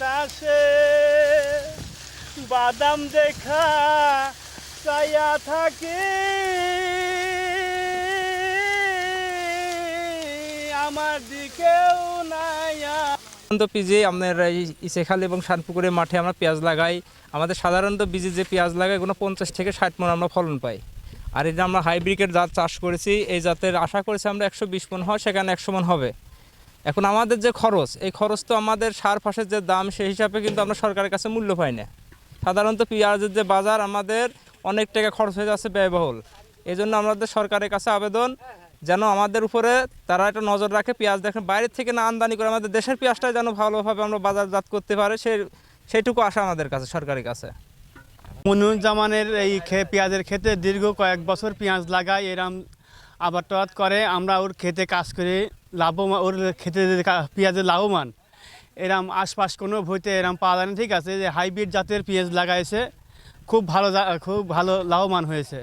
বাতাসে বাদাম দেখা চাইয়া থাকি। আমার দিকেও নাইয়া সাধারণত পিজে আপনার ইসেখালি এবং শানপুকুরের মাঠে আমরা পেঁয়াজ লাগাই। আমাদের সাধারণত বীজে যে পেঁয়াজ লাগাই কোনো পঞ্চাশ থেকে ষাট মন আমরা ফলন পাই। আর যে আমরা হাইব্রিডের জাত চাষ করেছি, এই জাতের আশা করেছি আমরা একশো বিশ মন হয়, সেখানে একশো মন হবে। এখন আমাদের যে খরচ, এই খরচ তো আমাদের সার ফাঁসের যে দাম, সেই হিসাবে কিন্তু আমরা সরকারের কাছে মূল্য পাই না। সাধারণত পেঁয়াজের যে বাজার, আমাদের অনেক টাকা খরচ হয়ে যাচ্ছে ব্যয়বহুল। এই জন্য আমাদের সরকারের কাছে আবেদন যেন আমাদের উপরে তারা একটা নজর রাখে, পেঁয়াজ দেখেন, বাইরের থেকে না আমদানি করে আমাদের দেশের পেঁয়াজটা যেন ভালোভাবে আমরা বাজারজাত করতে পারে, সেই, সেইটুকু আশা আমাদের কাছে, সরকারের কাছে। মনুজ্জামানের এই পেঁয়াজের ক্ষেত্রে দীর্ঘ কয়েক বছর পেঁয়াজ লাগায়, এরম আবাদ টাবাদ করে, আমরা ওর খেতে কাজ করে, লাভবান, ওর খেতে পেঁয়াজের লাভবান। এরম আশপাশ কোনো ভইতে এরম পাওয়া যায় না, ঠিক আছে? যে হাইব্রিড জাতের পেঁয়াজ লাগাইছে, খুব ভালো খুব ভালো লাভবান হয়েছে।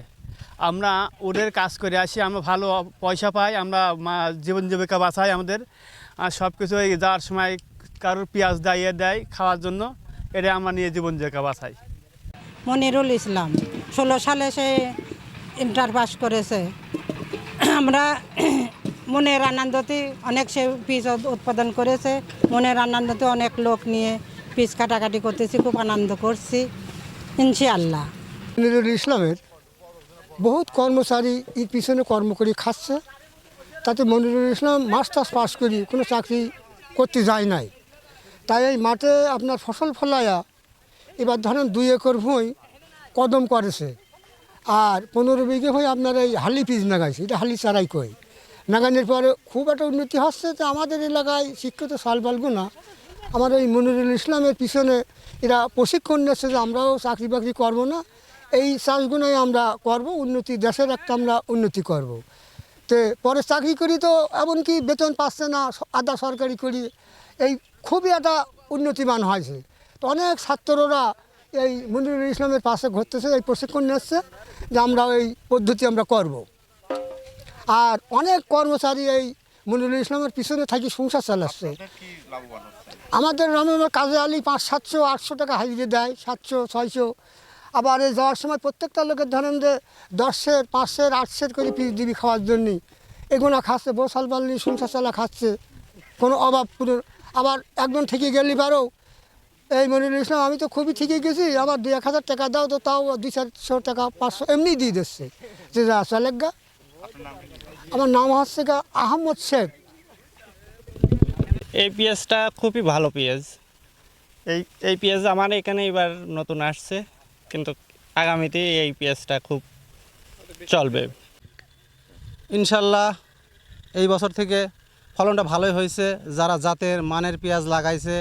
আমরা ওদের কাজ করে আসি, আমরা ভালো পয়সা পাই, আমরা জীবন জীবিকা বাঁচাই আমাদের। আর সব কিছু যাওয়ার সময় কারোর পেঁয়াজ দাইয়ে দেয়, খাওয়ার জন্য, এটা আমরা নিয়ে জীবন জীবিকা বাঁচাই। মনিরুল ইসলাম, ষোলো সালে সে ইন্টার পাস করেছে। আমরা মনের আনন্দতে অনেক সে পিস উৎপাদন করেছে। মনের আনন্দতে অনেক লোক নিয়ে পিস কাটাকাটি করতেছি, খুব আনন্দ করছি, ইনশাআল্লাহ। মনিরুল ইসলামের বহুত কর্মচারী এর পিছনে কর্ম করে খাচ্ছে। তাতে মনিরুল ইসলাম মাস্টার্স পাস করি, কোনো চাকরি করতে যায় নাই। তাই এই মাঠে আপনার ফসল ফলাইয়া এবার ধরেন দুই একর ভুঁই কদম করেছে। আর পনেরো বিঘে ভুঁই আপনার এই হালি পিস নাগাইছে, এটা হালি চারাই কই নাগানোর পরে খুব একটা উন্নতি হচ্ছে যে আমাদের এলাকায় শিক্ষিত সালবালগুনা আমার এই মনিরুল ইসলামের পিছনে এরা প্রশিক্ষণ নিচ্ছে যে আমরাও চাকরি বাকরি করব না। এই চাষগুলোই আমরা করব, উন্নতি দেশের একটা আমরা উন্নতি করব। তে পরে চাকরি করি তো এমনকি বেতন পাচ্ছে না আধা সরকারি করি। এই খুবই একটা উন্নতিমান হয়েছে। তো অনেক ছাত্ররা এই মনিরুল ইসলামের পাশে ঘুরতেছে এই প্রশিক্ষণ নিচ্ছে যে আমরা এই পদ্ধতি আমরা করব। আর অনেক কর্মচারী এই মনিরুল ইসলামের পিছনে থাকি সংসার চালাচ্ছে। আমাদের রামের কাজে আলি পাঁচ সাতশো আটশো টাকা হাজিরে দেয় সাতশো ছয়শো। আবার এই যাওয়ার সময় প্রত্যেকটা লোকের ধরেন যে দশের পাঁচশের আটশের করে পিস দিবি খাওয়ার জন্যই এগুলো খাচ্ছে বসাল বাল্লি সংসার চালা খাচ্ছে কোনো অভাব পুরো আবার একজন থেকে গেলি পারো এই মনিরুল ইসলাম আমি তো খুবই ঠিকই গেছি, আবার দুই এক হাজার টাকা দাও তো তাও দুই চারশো টাকা পাঁচশো এমনি দিয়ে দিচ্ছে। যে যা গা। আমার নাম হচ্ছে গা আহমদ শেখ। এই পেঁয়াজটা খুবই ভালো পেঁয়াজ। এই এই পেঁয়াজ আমার এখানে এবার নতুন আসছে, কিন্তু আগামীতে এই পেঁয়াজটা খুব চলবে। ইনশাল্লাহ এই বছর থেকে ফলনটা ভালোই হয়েছে, যারা জাতের মানের পেঁয়াজ লাগাইছে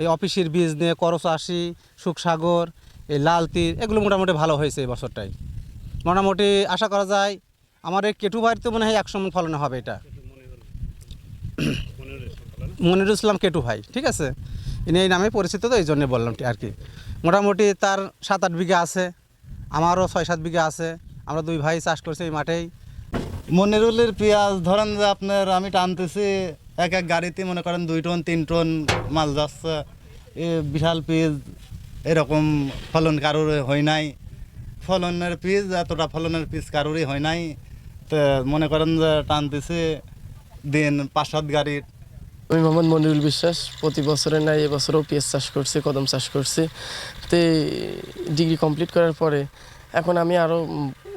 এই অফিসের বীজ নিয়ে করস আশি সুখসাগর, এই লাল তীর, এগুলো মোটামুটি ভালো হয়েছে এই বছরটাই। মোটামুটি আশা করা যায় আমার এই কেটু বাড়িতে মনে হয় একশো মন ফলন হবে এটা। মনিরুল ইসলাম কেটু ভাই, ঠিক আছে? ইনি এই নামে পরিচিত তো এই জন্যে বললাম আর কি। মোটামুটি তার সাত আট বিঘা আছে, আমারও ছয় সাত বিঘা আছে, আমরা দুই ভাই চাষ করছি এই মাঠেই। মনিরুলের পেঁয়াজ, ধরেন যে আপনার আমি টানতেছি এক এক গাড়িতে মনে করেন দুই টন, তিন টন মাল যাচ্ছে। বিশাল পেঁয়াজ এরকম ফলন কারোর হয় নাই। ফলনের পিস এতটা ফলনের পিস কারোরই হয় নাই। তো মনে করেন যে টানতেছে দিন পাঁচ সাত গাড়ির। আমি মোহাম্মদ মনিরুল বিশ্বাস, প্রতি বছরের নাই এবছরও পেঁয়াজ চাষ করছি, কদম চাষ করছি। তো ডিগ্রি কমপ্লিট করার পরে এখন আমি আরও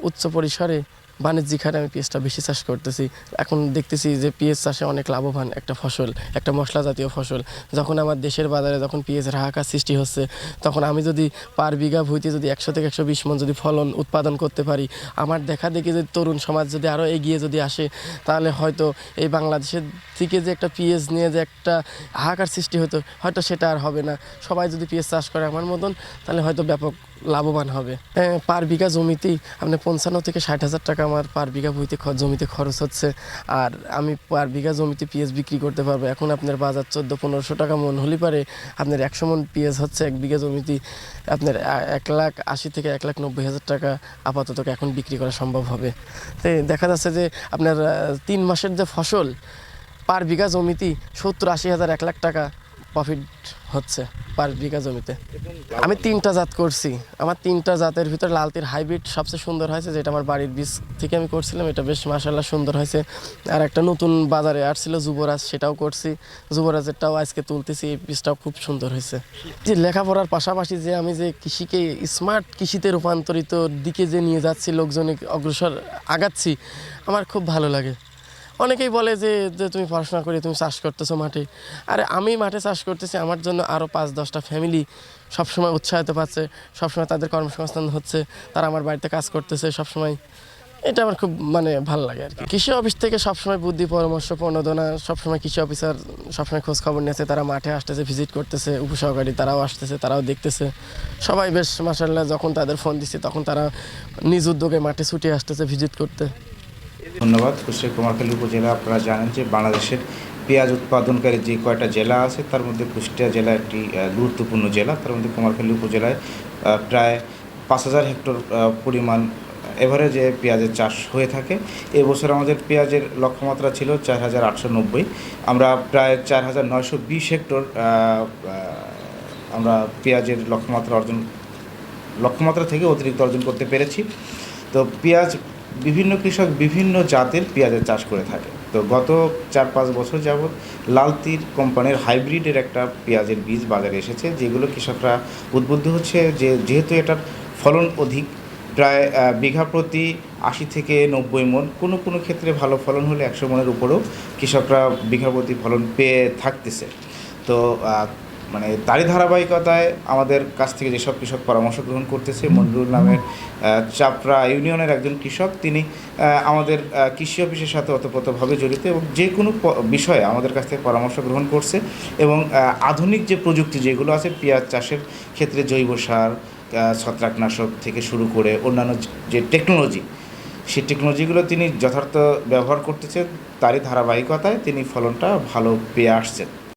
উচ্চ পরিসরে বাণিজ্যিক হারে আমি পেঁয়াজটা বেশি চাষ করতেছি। এখন দেখতেছি যে পেঁয়াজ চাষে অনেক লাভবান একটা ফসল, একটা মশলা জাতীয় ফসল। যখন আমার দেশের বাজারে যখন পেঁয়াজের হাহাকার সৃষ্টি হচ্ছে, তখন আমি যদি পার বিঘা ভুঁইতে যদি একশো থেকে একশো বিশ মন যদি ফলন উৎপাদন করতে পারি, আমার দেখা দেখি যদি তরুণ সমাজ যদি আরও এগিয়ে যদি আসে, তাহলে হয়তো এই বাংলাদেশের থেকে যে একটা পিএস নিয়ে যে একটা হাহাকার সৃষ্টি হতো, হয়তো সেটা আর হবে না। সবাই যদি পিএস চাষ করে আমার মতন, তাহলে হয়তো ব্যাপক লাভবান হবে। হ্যাঁ, পার বিঘা জমিতেই আপনার পঞ্চান্ন থেকে ষাট হাজার টাকা আমার পার বিঘা ভুঁইতে খ- জমিতে খরচ হচ্ছে। আর আমি পার বিঘা জমিতে পিএস বিক্রি করতে পারব। এখন আপনার বাজার চোদ্দ পনেরোশো টাকা মন হলে পারে আপনার একশো মন পিএস হচ্ছে এক বিঘা জমিতে আপনার এক লাখ আশি থেকে এক লাখ নব্বই হাজার টাকা আপাতত এখন বিক্রি করা সম্ভব হবে। তো দেখা যাচ্ছে যে আপনার তিন মাসের যে ফসল পার বিঘা জমিতে সত্তর আশি হাজার এক লাখ টাকা প্রফিট হচ্ছে পার বিঘা জমিতে। আমি তিনটা জাত করছি। আমার তিনটা জাতের ভিতরে লালতির হাইব্রিড সবচেয়ে সুন্দর হয়েছে, যেটা আমার বাড়ির বীজ থেকে আমি করছিলাম, এটা বেশ মাসাল্লাহ সুন্দর হয়েছে। আর একটা নতুন বাজারে আসছিল, যুবরাজ, সেটাও করছি। যুবরাজেরটাও আজকে তুলতেছি, এই বীজটাও খুব সুন্দর হয়েছে। যে লেখাপড়ার পাশাপাশি যে আমি যে কৃষিকে স্মার্ট কৃষিতে রূপান্তরিত দিকে যে নিয়ে যাচ্ছি লোকজনে অগ্রসর আগাচ্ছি, আমার খুব ভালো লাগে। অনেকেই বলে যে যে তুমি পড়াশোনা করে তুমি চাষ করতেছো মাঠে। আরে আমি মাঠে চাষ করতেছি, আমার জন্য আরও পাঁচ দশটা ফ্যামিলি সবসময় উৎসাহিত পাচ্ছে, সবসময় তাদের কর্মসংস্থান হচ্ছে, তারা আমার বাড়িতে কাজ করতেছে সবসময়। এটা আমার খুব মানে ভালো লাগে আর কি। কৃষি অফিস থেকে সবসময় বুদ্ধি, পরামর্শ, প্রণোদনা, সবসময় কৃষি অফিসার সবসময় খোঁজ খবর নিয়েছে, তারা মাঠে আসতেছে ভিজিট করতেছে, উপসহকারী তারাও আসতেছে, তারাও দেখতেছে। সবাই বেশ মাসাল্লাহ যখন তাদের ফোন দিচ্ছে তখন তারা নিজ উদ্যোগে মাঠে ছুটে আসতেছে ভিজিট করতে। ধন্যবাদ। কুষ্টিয়া কুমারখালী উপজেলা আপনারা জানেন যে বাংলাদেশের পেঁয়াজ উৎপাদনকারী যে কয়টা জেলা আছে, তার মধ্যে কুষ্টিয়া জেলা একটি গুরুত্বপূর্ণ জেলা। তার মধ্যে কুমারখালী উপজেলায় প্রায় পাঁচ হাজার হেক্টর পরিমাণ এভারেজে পেঁয়াজের চাষ হয়ে থাকে। এবছর আমাদের পেঁয়াজের লক্ষ্যমাত্রা ছিল চার হাজার আটশো নব্বই। আমরা প্রায় চার হাজার নয়শো বিশ হেক্টর আমরা পেঁয়াজের লক্ষ্যমাত্রা অর্জন, লক্ষ্যমাত্রা থেকে অতিরিক্ত অর্জন করতে পেরেছি। তো পেঁয়াজ বিভিন্ন কৃষক বিভিন্ন জাতের পেঁয়াজের চাষ করে থাকে। তো গত চার পাঁচ বছর যাবৎ লালতির কোম্পানির হাইব্রিডের একটা পেঁয়াজের বীজ বাজারে এসেছে, যেগুলো কৃষকরা উদ্বুদ্ধ হচ্ছে যে যেহেতু এটার ফলন অধিক, প্রায় বিঘা প্রতি আশি থেকে নব্বই মন, কোনো কোনো ক্ষেত্রে ভালো ফলন হলে একশো মনের উপরেও কৃষকরা বিঘা প্রতি ফলন পেয়ে থাকতেছে। তো মানে তারই ধারাবাহিকতায় আমাদের কাছ থেকে যেসব কৃষক পরামর্শ গ্রহণ করতেছে মন্ডুর নামের চাপড়া ইউনিয়নের একজন কৃষক, তিনি আমাদের কৃষি অফিসের সাথে ওতপ্রোতভাবে জড়িত এবং যে কোনো বিষয়ে আমাদের কাছ থেকে পরামর্শ গ্রহণ করছে এবং আধুনিক যে প্রযুক্তি যেগুলো আছে, পেঁয়াজ চাষের ক্ষেত্রে জৈব সার ছত্রাকনাশক থেকে শুরু করে অন্যান্য যে টেকনোলজি, সেই টেকনোলজিগুলো তিনি যথার্থ ব্যবহার করতেছেন, তারই ধারাবাহিকতায় তিনি ফলনটা ভালো পেয়ে আসছেন।